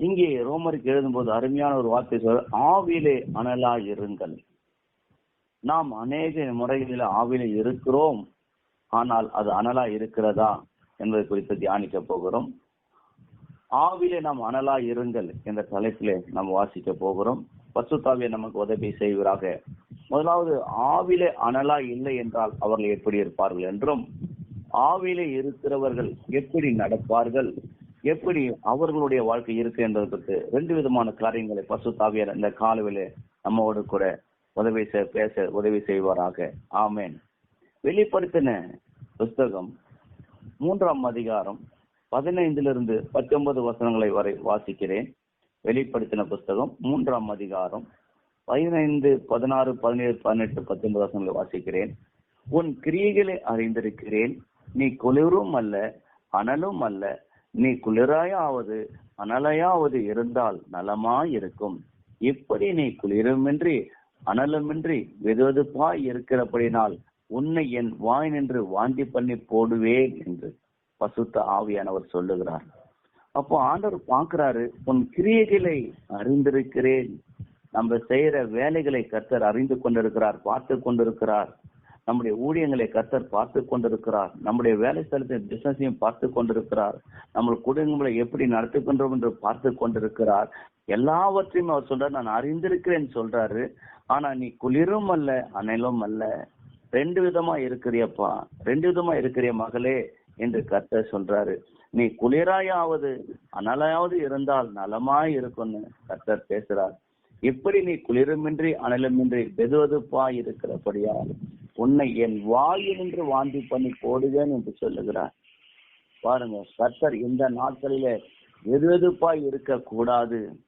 இங்கே ரோமருக்கு எழுதும்போது அருமையான ஒரு வார்த்தை சொல் ஆவிலே அனலா இருங்கள் நாம் அநேக முறைகளில் ஆவிலே இருக்கிறோம் ஆனால் அது அனலா இருக்கிறதா என்பதை குறித்து தியானிக்க போகிறோம். ஆவிலே நாம் அனலா இருங்கள் என்ற தலைப்பிலே நாம் வாசிக்க போகிறோம். பசுத்தாவிய நமக்கு உதவி செய்வராக. முதலாவது ஆவிலே அனலா இல்லை என்றால் அவர்கள் எப்படி இருப்பார்கள்? என்றும் ஆவிலே இருக்கிறவர்கள் எப்படி நடப்பார்கள்? எப்படி அவர்களுடைய வாழ்க்கை இருக்கு என்பதை ரெண்டு விதமான காரியங்களை பசு பசுத்தாவியர் இந்த காலவிலே நம்மோடு கூட உதவி பேச உதவி செய்வாராக. ஆமேன். வெளிப்படுத்தின புஸ்தகம் மூன்றாம் அதிகாரம் பதினைந்திலிருந்து பத்தொன்பது வசனங்களை வரை வாசிக்கிறேன். வெளிப்படுத்தின புஸ்தகம் மூன்றாம் அதிகாரம் பதினைந்து பதினாறு பதினேழு பதினெட்டு பத்தொன்பது வசனங்களை வாசிக்கிறேன். உன் கிரியைகளை அறிந்திருக்கிறேன். நீ குளிரும் அல்ல அனலும் அல்ல நீ குளிராயாவது அனலையாவது இருந்தால் நலமாயிருக்கும். இப்படி நீ குளிருமின்றி அனலுமின்றி வெதுவெதுப்பாய் இருக்கிறபடினால் உன்னை என் வாய் நின்று வாந்தி பண்ணி போடுவேன் என்று பசுத்த ஆவியானவர் சொல்லுகிறார். அப்போ ஆண்டவர் பார்க்கிறாரு உன் கிரியைகளை அறிந்திருக்கிறேன். நம்ம செய்யற வேலைகளை கர்த்தர் அறிந்து கொண்டிருக்கிறார் பார்த்து கொண்டிருக்கிறார். நம்முடைய ஊழியங்களை கர்த்தர் பார்த்து கொண்டிருக்கிறார். நம்முடைய வேலை ஸ்தலத்தின் பிசினஸையும் பார்த்து கொண்டிருக்கிறார். நம்ம குடும்பங்களை எப்படி நடத்துகின்றோம் என்று பார்த்து கொண்டிருக்கிறார். எல்லாவற்றையும் அவர் சொல்றார். நான் அறிந்திருக்கிறேன் சொல்றாரு. ஆனா நீ குளிரும் அல்ல அனலும் அல்ல. ரெண்டு விதமா இருக்கிறியப்பா. ரெண்டு விதமா இருக்கிறிய மகளே என்று கர்த்தர் சொல்றாரு. நீ குளிராயாவது அனலையாவது இருந்தால் நலமாய் இருக்கும்னு கர்த்தர் பேசுறார். இப்படி நீ குளிருமின்றி அனலுமின்றி வெதுவெதுப்பாய் இருக்கிறபடியால் உன்னை என் வாயினின்று வாந்தி பண்ணி போடுவேன் என்று சொல்லுகிறார். பாருங்க கர்த்தர் இந்த நாட்களிலே வெதுவெதுப்பாய் இருக்க கூடாது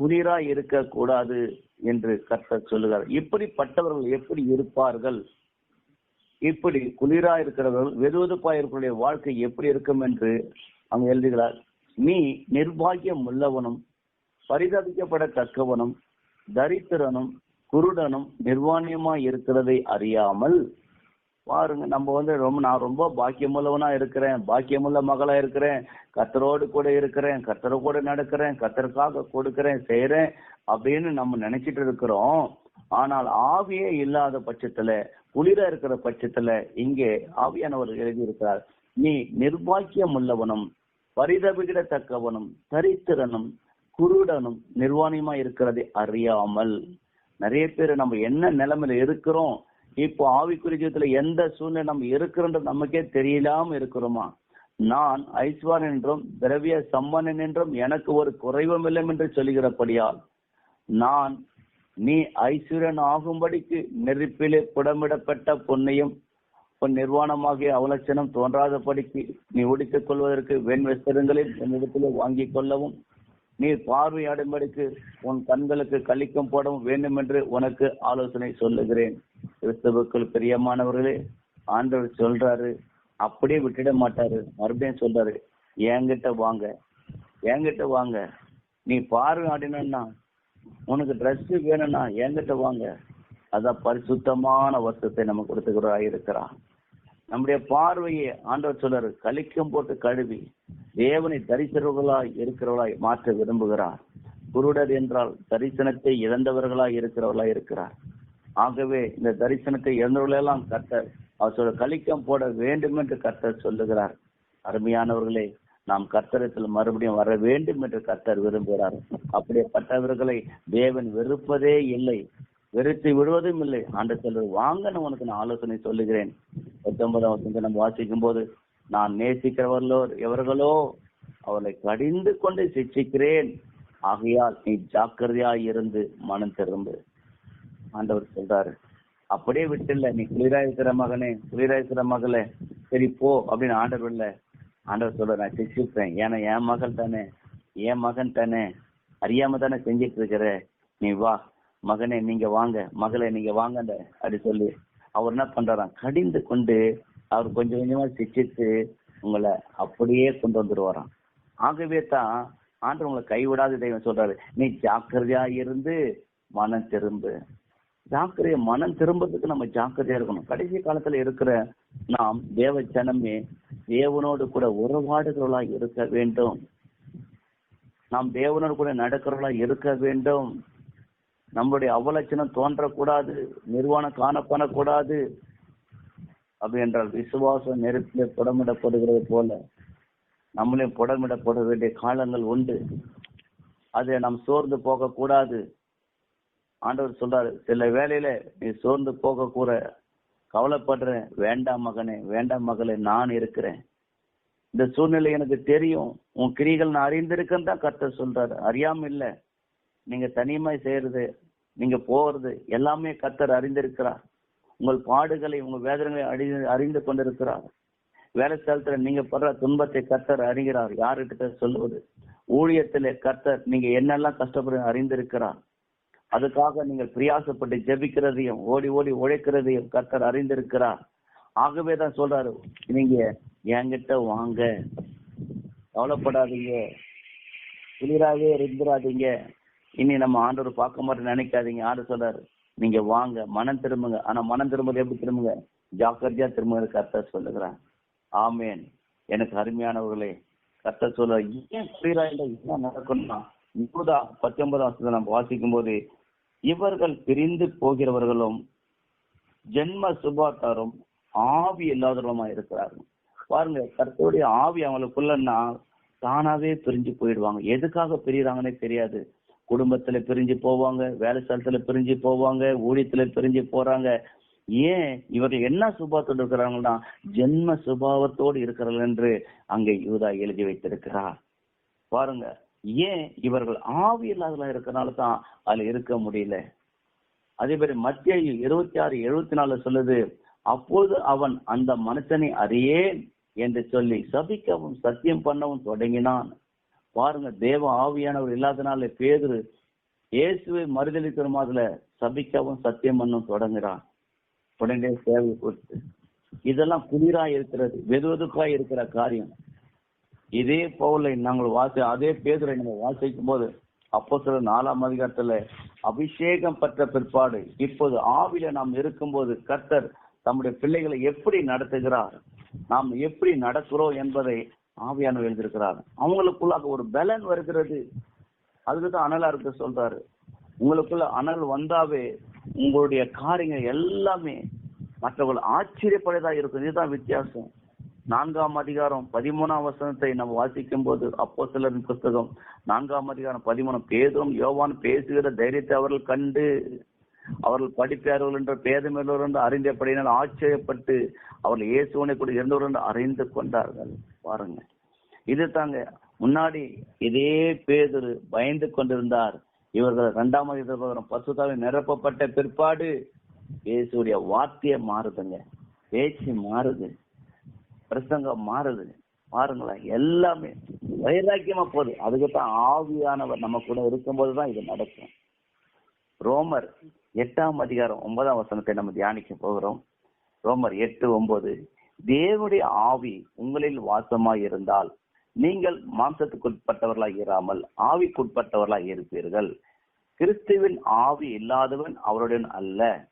குளிராய் இருக்க கூடாது என்று கர்த்தர் சொல்லுகிறார். இப்படிப்பட்டவர்கள் எப்படி இருப்பார்கள்? இப்படி குளிரா இருக்கிறவர்கள் வெதுவெதுப்பா இருக்கிற வாழ்க்கை எப்படி இருக்கும் என்று அவங்க எழுதுகிறார். நீ நிர்பாகியம் உள்ளவனும் பரிதவிக்கப்படத்தக்கவனும் தரித்திரனும் குருடனும் நிர்வாணியமா இருக்கிறதை அறியாமல் பாருங்க நம்ம வந்து ரொம்ப நான் ரொம்ப பாக்கியமுள்ளவனா இருக்கிறேன் பாக்கியமுள்ள மகளா இருக்கிறேன் கத்தரோடு கூட இருக்கிறேன் கத்தர கூட நடக்கிறேன் கத்தருக்காக கொடுக்கிறேன் செய்யறேன் அப்படின்னு நம்ம நினைச்சிட்டு இருக்கிறோம். ஆனால் ஆவியே இல்லாத பட்சத்துல குளிர இருக்கிற பட்சத்துல இங்கே ஆவியானவர் எழுதி இருக்கிறார் நீ நிர்பாக்கியம் உள்ளவனும் பரிதபிடத்தக்கவனும் தரித்திரனும் குருடனும் நிர்வாணியமா இருக்கிறதை அறியாமல் நிறைய பேர் நம்ம என்ன நிலைமையில இருக்கிறோம்? இப்போ ஆவிக்குரியத்துல எந்த சூழ்நிலை நம்ம இருக்கிறோன்றது நமக்கே தெரியலாம இருக்கிறோமா? நான் ஐஸ்வரன் என்றும் திரவிய சம்பனன் என்றும் எனக்கு ஒரு குறைவும் இல்லை என்று சொல்லுகிறபடியால் நான் நீ ஐஸ்வர்யன் ஆகும்படிக்கு நெருப்பிலே புடமிடப்பட்ட பொன்னையும் உன் நிர்வாணமாகிய அவலட்சணம் தோன்றாதபடிக்கு நீ ஒடித்துக் கொள்வதற்கு வெண் வஸ்திரங்களில் என்னிடத்திலே வாங்கிக் கொள்ளவும் நீ பார்வையாடும்படிக்கு உன் கண்களுக்கு கலிக்கம் போடவும் வேண்டும் என்று உனக்கு ஆலோசனை சொல்லுகிறேன். கிறிஸ்தவுக்குள் பிரியமானவர்களே ஆண்டவர் சொல்றாரு அப்படியே விட்டுட மாட்டாரு. மறுபடியும் சொல்றாரு என்கிட்ட வாங்க என்கிட்ட வாங்க. நீ பார்வை ஆடினா உனக்கு ட்ரெஸ் வேணும்னா என்கிட்ட வாங்க. அதான் பரிசுத்தமான வருஷத்தை நம்ம கொடுத்துக்கிறா இருக்கிறான் நம்முடைய பார்வையை ஆண்டவர் சொல்றாரு கலிக்கம் போட்டு கழுவி தேவனை தரிசனர்களாய் இருக்கிறவர்களாய் மாற்ற விரும்புகிறார். குருடர் என்றால் தரிசனத்தை இழந்தவர்களாய் இருக்கிறவர்களாய் இருக்கிறார். ஆகவே இந்த தரிசனத்தை இழந்தவர்களெல்லாம் கர்த்தர் அவர் சொல்ற கலிக்கம் போட வேண்டும் என்று கர்த்தர் சொல்லுகிறார். அருமையானவர்களே நாம் கர்த்தரத்தில் மறுபடியும் வர வேண்டும் என்று கர்த்தர் விரும்புகிறார். அப்படிப்பட்டவர்களை தேவன் வெறுப்பதே இல்லை. வெறுத்து விடுவதும் இல்லை. ஆண்டு சொல்றது வாங்க நான் உனக்கு நான் ஆலோசனை சொல்லுகிறேன். பத்தொன்பதாம் வசனத்தை நம்ம வாசிக்கும் போது நான் நேசிக்கிறவர்களோ எவர்களோ அவர்களை கடிந்து கொண்டு சிக்ஷிக்கிறேன். ஆகையால் நீ ஜாக்கிரதையாய் இருந்து மனம் திரும்பு. ஆண்டவர் சொல்றாரு அப்படியே விட்டுல நீ குளிராயிருக்கிற மகனே குளிராயிருக்கிற மகளே சரி போ. அப்படின்னு ஆண்டவர் இல்ல. ஆண்டவர் சொல்ற நான் சிக்ஷிப்பேன் ஏன்னா என் மகள் தானே என் மகன் தானே அறியாம தானே செஞ்சிட்டு இருக்கிற. நீ வா மகனே நீங்க வாங்க. மகளே நீங்க வாங்க அப்படி சொல்லி அவர் என்ன பண்றாராம்? கடிந்து கொண்டு அவர் கொஞ்சம் கொஞ்சமா சிக்ஷித்து உங்களை அப்படியே கொண்டு வந்துருவாராம். ஆகவே தான் ஆண்டு உங்களை கைவிடாத தெய்வம் சொல்றாரு. நீ ஜாக்கிரதையா இருந்து மனம் திரும்பு. ஜாக்கிரதைய மனம் திரும்புறதுக்கு நம்ம ஜாக்கிரதையா இருக்கணும். கடைசி காலத்துல இருக்கிற நாம் தேவ ஜனமே தேவனோடு கூட உறவாடுகிறவளா இருக்க வேண்டும். நாம் தேவனோடு கூட நடக்கிறவளா இருக்க வேண்டும். நம்மளுடைய அவலட்சணம் தோன்றக்கூடாது நிர்வாணம் காணப்படக்கூடாது அப்படி என்றால் விசுவாசம் நெருப்பிலே புடமிடப்படுகிறது போல நம்மளையும் புடமிடப்பட வேண்டிய காலங்கள் உண்டு. அதை நாம் சோர்ந்து போக கூடாது ஆண்டவர் சொல்றாரு சில வேலையில நீ சோர்ந்து போக கூட கவலைப்படுறேன். வேண்டாம் மகனே வேண்டாம் மகளே நான் இருக்கிறேன். இந்த சூழ்நிலை எனக்கு தெரியும். உன் கிரிகள் நான் அறிந்திருக்கேன்னு தான் கர்த்தர் சொல்றாரு. அறியாம இல்லை. நீங்க தனியமாய் செய்யறது நீங்க போறது எல்லாமே கர்த்தர் அறிந்திருக்கிறார். உங்கள் பாடுகளை உங்க வேதனைகளை அறிந்து அறிந்து கொண்டிருக்கிறார். வேலை ஸ்தலத்துல நீங்க படுற துன்பத்தை கர்த்தர் அறிகிறார். யாருக்கிட்ட சொல்லுவது? ஊழியத்திலே கர்த்தர் நீங்க என்னெல்லாம் கஷ்டப்படு அறிந்திருக்கிறார். அதுக்காக நீங்கள் பிரியாசப்பட்டு ஜெபிக்கிறதையும் ஓடி ஓடி உழைக்கிறதையும் கர்த்தர் அறிந்திருக்கிறார். ஆகவே தான் சொல்றாரு நீங்க என்கிட்ட வாங்க. கவலைப்படாதீங்க. குளிராகவே இருந்துடாதீங்க இனி நம்ம ஆண்டவர் பார்க்க மாட்டோம் நினைக்காதீங்க. ஆண்டு சொல்றாரு நீங்க வாங்க மனம் திரும்புங்க. ஆனா மனம் திரும்புறது எப்படி திரும்புங்க? ஜாக்கிரதையா திரும்புங்க கர்த்த சொல்லுகிறான் ஆமேன். எனக்கு அருமையானவர்களே கர்த்தர் சொல்ல ஏன் குளிரா என்ன நடக்கணும்னா? இப்போதா பத்தொன்பதாம் நம்ம வாசிக்கும் போது இவர்கள் பிரிந்து போகிறவர்களும் ஜென்ம சுபாத்தாரும் ஆவி இல்லாதவருமா இருக்கிறார்கள். பாருங்க கர்த்தருடைய ஆவி அவங்களுக்குள்ளன்னா தானாவே பிரிஞ்சு போயிடுவாங்க. எதுக்காக பிரியறாங்கன்னே தெரியாது. குடும்பத்துல பிரிஞ்சு போவாங்க வேலை ஸ்தலத்துல பிரிஞ்சு போவாங்க ஊழியத்துல பிரிஞ்சு போறாங்க. ஏன் இவர்கள் என்ன சுபாவத்தோடு இருக்கிறாங்கன்னா ஜென்ம சுபாவத்தோடு இருக்கிறார்கள் என்று அங்கே யூதா எழுதி வைத்திருக்கிறார். பாருங்க ஏன் இவர்கள் ஆவி இல்லாதலாம் இருக்கிறனால தான் அதுல இருக்க முடியல. அதே மாதிரி மத்திய இருபத்தி ஆறு எழுபத்தி நாலு சொல்லுது அப்போது அவன் அந்த மனுஷனை அறியேன் என்று சொல்லி சபிக்கவும் சத்தியம் பண்ணவும் தொடங்கினான். பாருங்க தேவ ஆவியானவர் இல்லாதனால பேதுரு இயேசுவை மறுதளிக்கிற மாதிரில சபிக்கவும் சத்தியம் பண்ணும் தொடங்குறான். உடனே சேவை கொடுத்து இதெல்லாம் குளிரா இருக்கிறது வெதுவெதுப்பா இருக்கிற காரியம். இதே போல நாங்கள் வாசி அதே பேதுரை நம்ம வாசிக்கும் போது அப்போ சில நாலாம் அதிகாரத்துல அபிஷேகம் பெற்ற பிற்பாடு இப்போது ஆவில நாம் இருக்கும்போது கர்த்தர் தம்முடைய பிள்ளைகளை எப்படி நடத்துகிறார்? நாம் எப்படி நடக்கிறோம் என்பதை ஆவியானவர் எழுதியிருக்கிறார் அவங்களுக்குள்ளாக ஒரு பலன் வருகிறது. அதுக்குதான் அனலா இருக்க சொல்றாரு. உங்களுக்குள்ள அனல் வந்தாவே உங்களுடைய காரியங்கள் எல்லாமே மற்றவர்கள் ஆச்சரியப்படையதா இருக்கும். இதுதான் வித்தியாசம். நான்காம் அதிகாரம் பதிமூணாம் வசனத்தை நம்ம வாசிக்கும் போது அப்போ சிலரின் புஸ்தகம் நான்காம் அதிகாரம் பதிமூணு பேதும் யோவான் பேசுகிற தைரியத்தை அவர்கள் கண்டு அவர்கள் படிப்பார்கள் என்ற பேதமில்லவர் என்று அறிந்தபடியினால் ஆச்சரியப்பட்டு அவர்கள் இயேசுவனை கூட இருந்தவர் என்று அறிந்து கொண்டார்கள். பாருங்க. இது தாங்க முன்னாடி இதே பேதுரு பயந்து கொண்டிருந்தார். இவர்கள் இரண்டாம் அதிகாரம் பசுதாவை நிரப்பப்பட்ட பிற்பாடு இயேசுடைய வார்த்தையே மாறுதுங்க. பேச்சு மாறுது. பிரசங்கம் மாறுது. பாருங்களேன் எல்லாமே வைராக்கியமா போகுது. அதுக்கு தான் ஆவியானவர் நம்ம கூட இருக்கும்போது தான் இது நடக்கும். ரோமர் எட்டாம் அதிகாரம் ஒன்பதாம் வசனத்தை நம்ம தியானிக்க போகிறோம். ரோமர் எட்டு ஒன்பது. தேவனுடைய ஆவி உங்களில் வாசமாய் இருந்தால் நீங்கள் மாம்சத்துக்குட்பட்டவர்களாக இராமல் ஆவிக்குட்பட்டவர்களாக இருப்பீர்கள் கிறிஸ்துவின் ஆவி இல்லாதவன் அவருடன் அல்ல.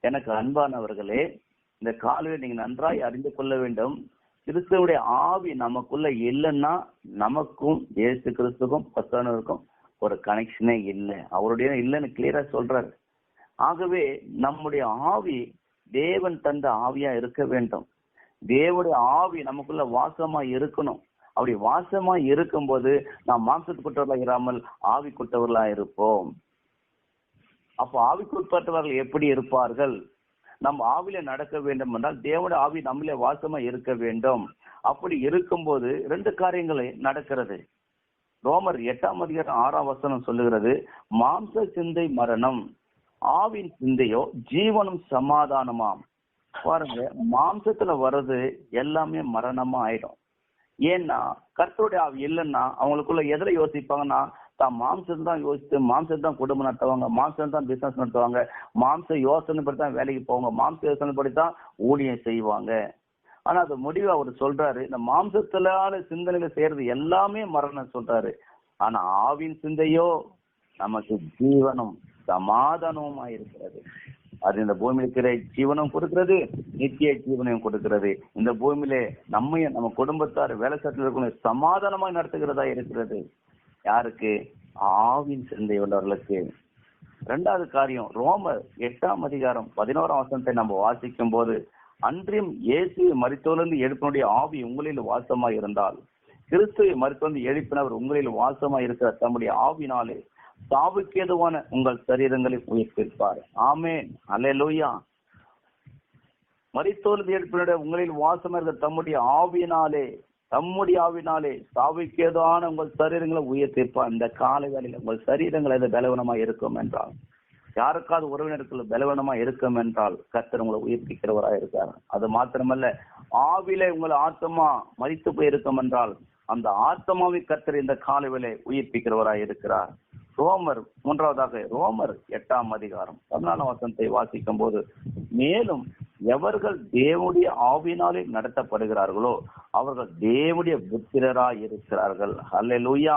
எனக்கு அன்பானவர்களே இந்த காலையில் நீங்க நன்றாய் அறிந்து கொள்ள வேண்டும். கிறிஸ்துவனுடைய ஆவி நமக்குள்ள இல்லைன்னா நமக்கும் இயேசு கிறிஸ்துக்கும் பத்தானவருக்கும் ஒரு கனெக்ஷனே இல்லை. அவருடைய இல்லைன்னு கிளியரா சொல்றாரு. ஆகவே நம்முடைய ஆவி தேவன் தந்த ஆவியா இருக்க வேண்டும். தேவடைய ஆவி நமக்குள்ள வாசமா இருக்கணும். அப்படி வாசமா இருக்கும்போது நாம் மாம்சத்துக்குற்றவர்களா இராமல் ஆவிக்குட்டவர்களா இருப்போம் அப்போ ஆவிக்குட்பட்டவர்கள் எப்படி இருப்பார்கள்? நம்ம ஆவில நடக்க வேண்டும் என்றால் தேவனுடைய ஆவி நம்மளே வாசமா இருக்க வேண்டும். அப்படி இருக்கும்போது ரெண்டு காரியங்களை நடக்கிறது. ரோமர் எட்டாம் அதிகாரம் ஆறாம் வசனம் சொல்லுகிறது மாம்ச சிந்தை மரணம் ஆவின் சிந்தையோ ஜீவனும் சமாதானமாம். பாருங்க மாம்சத்துல வர்றது எல்லாமே மரணமா ஆயிடும். ஏன்னா கர்த்தருடைய ஆவி இல்லைன்னா அவங்களுக்குள்ள எதிர யோசிப்பாங்கன்னா தான் மாம்சம் தான் யோசித்து மாம்சம் தான் குடும்பம் நடத்துவாங்க மாம்சம் தான் பிசினஸ் நடத்துவாங்க மாம்ச யோசனை தான் வேலைக்கு போவாங்க மாம்ச யோசனை தான் ஊழியம் செய்வாங்க. ஆனா அது முடிவு அவர் சொல்றாரு இந்த மாம்சத்திலான சிந்தனைகளை செய்யறது எல்லாமே மரணம் சொல்றாரு. ஆனா ஆவின் சிந்தையோ நமக்கு ஜீவனும் சமாதானமும் இருக்கிறது அது இந்த பூமியில இருக்கிற ஜீவனம் கொடுக்கிறது நித்திய ஜீவனையும் கொடுக்கிறது. இந்த பூமியில நம்மையும் நம்ம குடும்பத்தார் வேலை சட்டத்தில் சமாதானமாய் நடத்துகிறதா இருக்கிறது. யாருக்கு? ஆவின் சிந்தை உள்ளவர்களுக்கு. ரெண்டாவது காரியம் ரோமர் எட்டாம் அதிகாரம் பதினோராம் வசனத்தை நம்ம வாசிக்கும் போது அன்றியும் இயேசு மருத்துவலிருந்து எழுப்பினுடைய ஆவி உங்களில் வாசமாய் இருந்தால் கிறிஸ்துவை மருத்துவந்து எழுப்பினவர் உங்களில் வாசமாய் இருக்கிற தம்முடைய ஆவினாலே சாவுக்கேதுவான உங்கள் சரீரங்களை உயிர்ப்பிப்பார். ஆமேன். அல்லேலூயா மரித்தோலிருந்து ஏற்பினுடைய உங்களில் வாசம் இருக்க தம்முடைய ஆவினாலே தம்முடைய ஆவினாலே சாவுக்கேதான உங்கள் சரீரங்களை உயர்த்திருப்பார் இந்த காலை வேலையில் உங்கள் சரீரங்கள் எது பலவீனமா இருக்கும் என்றால் யாருக்காவது உறவினர்கள் பலவீனமா இருக்கும் என்றால் கர்த்தர் உங்களை உயிர்ப்பிக்கிறவரா இருக்கார். அது மாத்திரமல்ல ஆவிலே உங்கள் ஆத்மா மறித்து போய் இருக்கும் என்றால் அந்த ஆத்மாவை கத்தர் இந்த காலை வேலை உயிர்ப்பிக்கிறவராய் இருக்கிறார். ரோமர் மூன்றாவதாக ரோமர் எட்டாம் அதிகாரம் பதினாலாம் வசனத்தை வாசிக்கும் போது மேலும் எவர்கள் தேவனுடைய ஆவினாலே நடத்தப்படுகிறார்களோ அவர்கள் தேவனுடைய புத்திரராய் இருக்கிறார்கள். அல்ல லூயா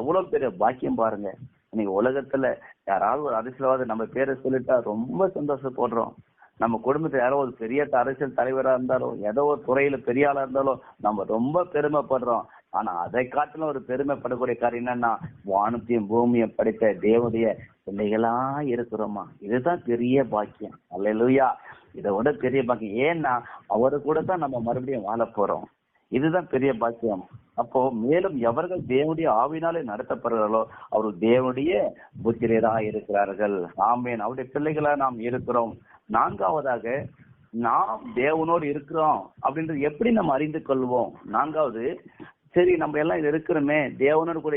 எவ்வளவு பெரிய பாக்கியம் பாருங்க. இன்னைக்கு உலகத்துல யாராவது ஒரு அரசியல்வாதி நம்ம பேரை சொல்லிட்டா ரொம்ப சந்தோஷப்படுறோம். நம்ம குடும்பத்துல யாரோ ஒரு பெரிய அரசியல் தலைவரா இருந்தாலும் ஏதோ ஒரு துறையில பெரிய ஆளா இருந்தாலும் நம்ம ரொம்ப பெருமைப்படுறோம். ஆனா அதை காட்டிலும் ஒரு பெருமைப்படக்கூடிய காரியம் என்னன்னா வானத்தையும் பூமியும் படைத்த தேவனுடைய பிள்ளைகளா இருக்கிறோமா? இதுதான் பெரிய பாக்கியம். அல்லேலூயா. இதை விட பெரிய பாக்கியம். ஏன்னா அவரு கூட தான் நம்ம மறுபடியும் வாழ போறோம். இதுதான் பெரிய பாக்கியம். அப்போ மேலும் எவர்கள் தேவனுடைய ஆவினாலே நடத்தப்படுகிறார்களோ அவர்கள் தேவனுடைய புத்திரரா இருக்கிறார்கள். ஆமேன். அவருடைய பிள்ளைகளா நாம் இருக்கிறோம். நான்காவதாக நாம் தேவனோடு இருக்கிறோம் அப்படின்றது எப்படி நம்ம அறிந்து கொள்வோம்? நான்காவது சரி நம்ம எல்லாம் இது இருக்கிறோமே தேவனோடு கூட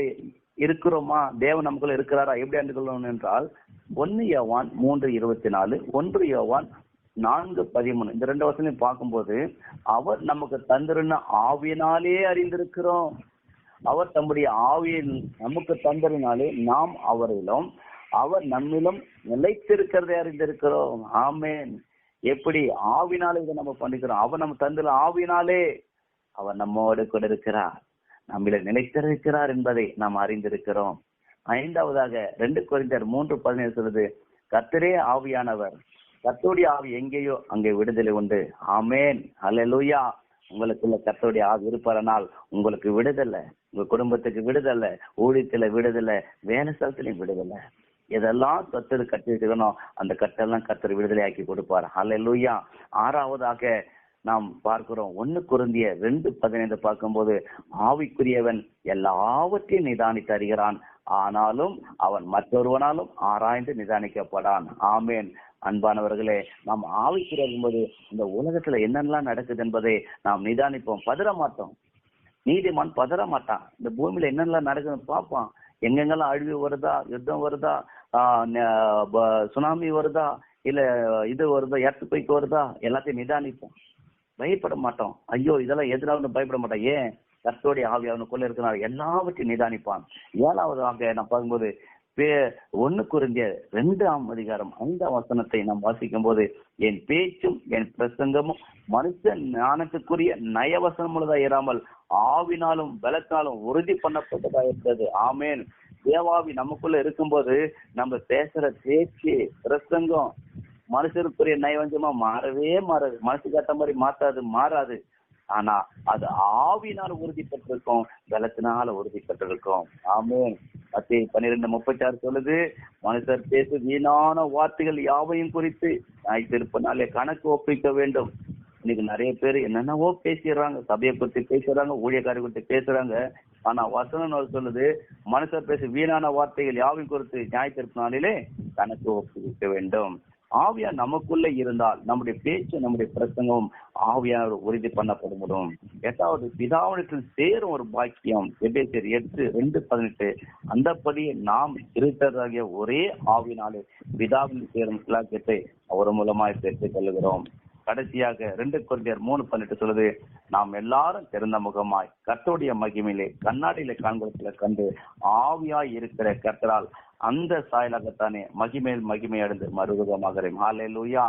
இருக்கிறோமா? தேவன் நமக்குள்ள இருக்கிறாரா? எப்படி அறிந்து கொள்ளணும் என்றால் ஒன்னு யோவான் மூன்று இருபத்தி நாலு ஒன்று யோவான் நான்கு பதிமூணு. இந்த ரெண்டு வருஷம் பார்க்கும்போது அவர் நமக்கு தந்திருந்த ஆவியினாலே அறிந்திருக்கிறோம். அவர் தம்முடைய ஆவியின் நமக்கு தந்ததினாலே நாம் அவரிலும் அவர் நம்மிலும் நிலைத்திருக்கிறதை அறிந்திருக்கிறோம். ஆமேன். எப்படி? ஆவினாலே இதை நம்ம பண்ணிக்கிறோம். அவர் நம்ம தந்திர ஆவினாலே அவர் நம்மோடு கூட இருக்கிறார். நம்மளை நிலைத்திருக்கிறார் என்பதை நாம் அறிந்திருக்கிறோம். ஐந்தாவதாக ரெண்டு குறைந்தர் மூன்று பதினேழு சொல்லுது கர்த்தரே ஆவியானவர் கத்தோடைய ஆவி எங்கேயோ அங்கே விடுதலை உண்டு. ஆமேன். அல்லேலூயா உங்களுக்குள்ள கத்தோடைய ஆவி இருப்பதனால் உங்களுக்கு விடுதலை. உங்க குடும்பத்துக்கு விடுதலை. ஊழியத்துல விடுதலை. வேலை ஸ்தலத்திலையும் விடுதலை. இதெல்லாம் கத்தர் கட்டிருக்கணும் அந்த கட்டெல்லாம் கத்தர் விடுதலை ஆக்கி கொடுப்பார். அல்லேலூயா ஆறாவதாக நாம் பார்க்கிறோம். ஒன்னு குருந்திய ரெண்டு பதினைந்து பார்க்கும்போது ஆவிக்குரியவன் எல்லாவற்றையும் நிதானித்து அறிகிறான். ஆனாலும் அவன் மற்றொருவனாலும் ஆராய்ந்து நிதானிக்கப்படான். ஆமேன். அன்பானவர்களே நாம் ஆவிக்குரிய போது இந்த உலகத்துல என்னென்னலாம் நடக்குது என்பதை நாம் நிதானிப்போம். பதற மாட்டோம் நீதிமான் பதற மாட்டான் இந்த பூமியில என்னென்னலாம் நடக்குதுன்னு பார்ப்பான். எங்கெங்கெல்லாம் அழிவு வருதா யுத்தம் வருதா சுனாமி வருதா இல்ல இது வருதா எர்த்து வருதா எல்லாத்தையும் நிதானிப்போம். பயப்பட மாட்டோம். ஐயோ இதெல்லாம் எதிராக பயப்பட மாட்டோம். ஏன்? கர்த்தோடைய ஆவி அவனுக்குள்ள இருக்கிறார் எல்லாவற்றையும் நிதானிப்பான். ஏழாவதாக நான் பார்க்கும்போது பே- ஒண்ணு குருந்திய ரெண்டாம் அதிகாரம் ஐந்தாம் வசனத்தை நாம் வாசிக்கும் போது என் பேச்சும் என் பிரசங்கமும் மனுஷ ஞானத்துக்குரிய நயவசனம் உள்ளதா இராமல் ஆவினாலும் பலத்தாலும் உறுதி பண்ணப்பட்டதா இருந்தது ஆமேன். தேவாவி நமக்குள்ள இருக்கும்போது நம்ம பேசுற பேச்சு பிரசங்கம் மனுஷருக்குரிய நயவஞ்சமா மாறவே மாறாது. மனசுக்கு ஏற்ற மாதிரி மாத்தாது மாறாது. ஆனா அது ஆவினால் உறுதிப்பட்டிருக்கும் பலத்தினால உறுதிப்பட்டிருக்கும். ஆமே மத்திய பன்னிரெண்டு முப்பத்தி ஆறு சொல்லுது மனுஷர் பேசு வீணான வார்த்தைகள் யாவையும் குறித்து நாய்த்திருப்பனாலே கணக்கு ஒப்பிக்க வேண்டும். இன்னைக்கு நிறைய பேர் என்னென்னவோ பேசிடுறாங்க சபையை குறித்து பேசுறாங்க ஊழியக்காரி குறித்து பேசுறாங்க. ஆனா வசனம் அவர் சொல்லுது மனுஷர் பேசு வீணான வார்த்தைகள் யாவையும் குறித்து நியாயத்திருப்பினாலே கணக்கு ஒப்புவிக்க வேண்டும். ஆவியா நமக்குள்ள இருந்தால் நம்முடைய பேச்சு நம்முடைய பிரசங்கம் ஆவியார் உறுதி பண்ணப்படும் எட்டாவது பிதாவினத்தில் சேரும் ஒரு பாக்கியம். எபேசியர் எட்டு ரெண்டு பதினெட்டு. அந்தபடி நாம் இருக்கிறதாகிய ஒரே ஆவினாலே பிதாவில் சேரும் சிலாக்கியத்தை அவர் மூலமாய் பெற்றுக் கொள்ளுகிறோம். கடைசியாக ரெண்டு குழந்தையர் மூணு பன்னெண்டு சொல்லுது நாம் எல்லாரும் திறந்த முகமாய் கத்தோடைய மகிமையிலே கண்ணாடியில காண்கிறதுல கண்டு ஆவியாய் இருக்கிற கத்தரால் அந்த சாயலாகத்தானே மகிமேல் மகிமை அடைந்து மறுபுகமாகிறேன் லூயா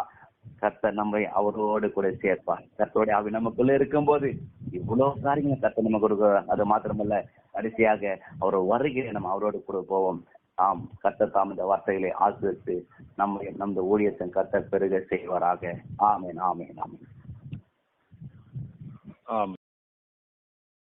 கர்த்தர் நம்மை அவரோடு கூட சேர்ப்பார். கர்த்தருடைய அவை நமக்குள்ள இருக்கும்போது இவ்வளவு காரியங்கள் கர்த்தர் நமக்கு கொடுக்கிறார். அது மாத்திரமல்ல கடைசியாக அவர் வருகிறேன் நம்ம அவரோடு கூட போவோம். ஆம் கர்த்தர் தாம் இந்த வார்த்தைகளை ஆசிரித்து நம்மை நமது ஊழியத்தின் கர்த்தர் பெருக செய்வாராக. ஆமேன் ஆமேன் ஆமேன். ஆம்